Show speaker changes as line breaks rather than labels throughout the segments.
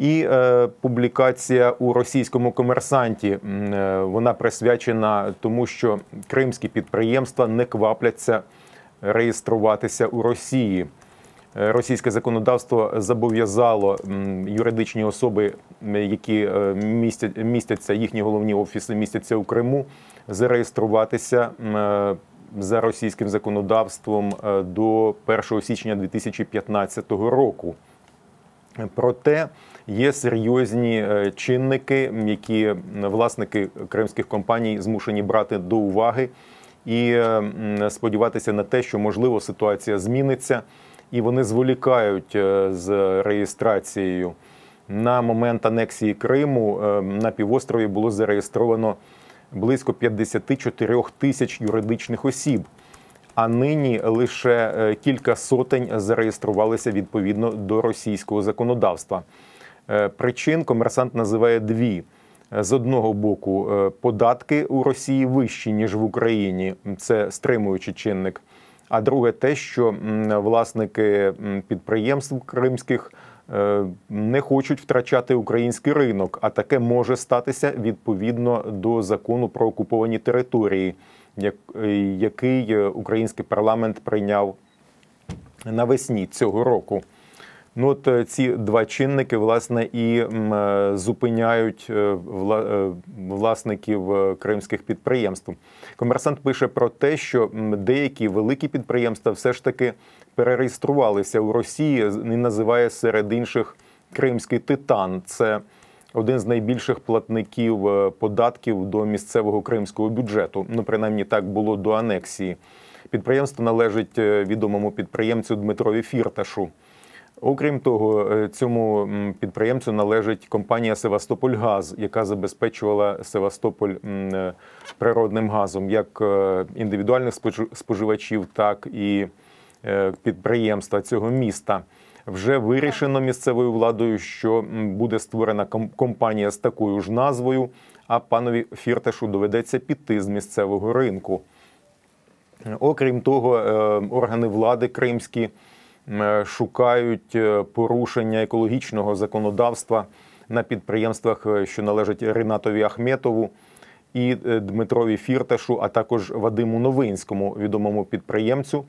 І е, публікація у російському комерсанті е, вона присвячена тому, що кримські підприємства не квапляться реєструватися у Росії. Е, Російське законодавство зобов'язало юридичні особи, які е, містять, містяться, їхні головні офіси містяться у Криму, зареєструватися е, за російським законодавством до 1 січня 2015 року. Проте є серйозні е, чинники, які власники кримських компаній змушені брати до уваги і е, сподіватися на те, що можливо ситуація зміниться, і вони зволікають е, з реєстрацією. На момент анексії Криму на півострові було зареєстровано близько 54 тисяч юридичних осіб. А нині лише е, кілька сотень зареєструвалися відповідно до російського законодавства. Е, Причин комерсант називає дві. Е, З одного боку, податки у Росії вищі ніж в Україні. Це стримуючий чинник. А друге, те, що власники підприємств кримських не хочуть втрачати український ринок, а таке може статися відповідно до закону про окуповані території, який е, український парламент прийняв навесні цього року. Ну, от е, ці два чинники, власне, і е, зупиняють е, вла- е, власників е, кримських підприємств. Комерсант пише про те, що деякі великі підприємства все ж таки перереєструвалися у Росії і називає серед інших Кримський Титан. Це один з найбільших платників е, податків до місцевого кримського бюджету. Ну, принаймні, так було до анексії. Підприємство належить е, відомому підприємцю Дмитрові Фірташу. Окрім того, е, цьому підприємцю належить компанія Севастопольгаз, яка забезпечувала Севастополь природним газом, як індивідуальних споживачів, так і підприємства цього міста. Вже вирішено місцевою владою, що буде створена компанія з такою ж назвою, а панові Фірташу доведеться піти з місцевого ринку. Окрім того, е, органи влади кримські е, шукають е, порушення екологічного законодавства на підприємствах, що належать Ринатові Ахметову і Дмитрові Фірташу, а також Вадиму Новинському, відомому підприємцю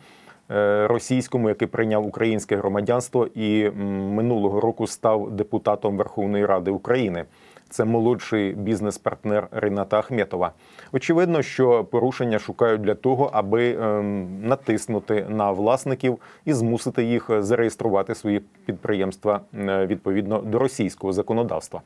російському, який прийняв українське громадянство і минулого року став депутатом Верховної Ради України. Це молодший бізнес-партнер Рената Ахметова. Очевидно, що порушення шукають для того, аби ем, натиснути на власників і змусити їх зареєструвати свої підприємства е, відповідно до російського законодавства.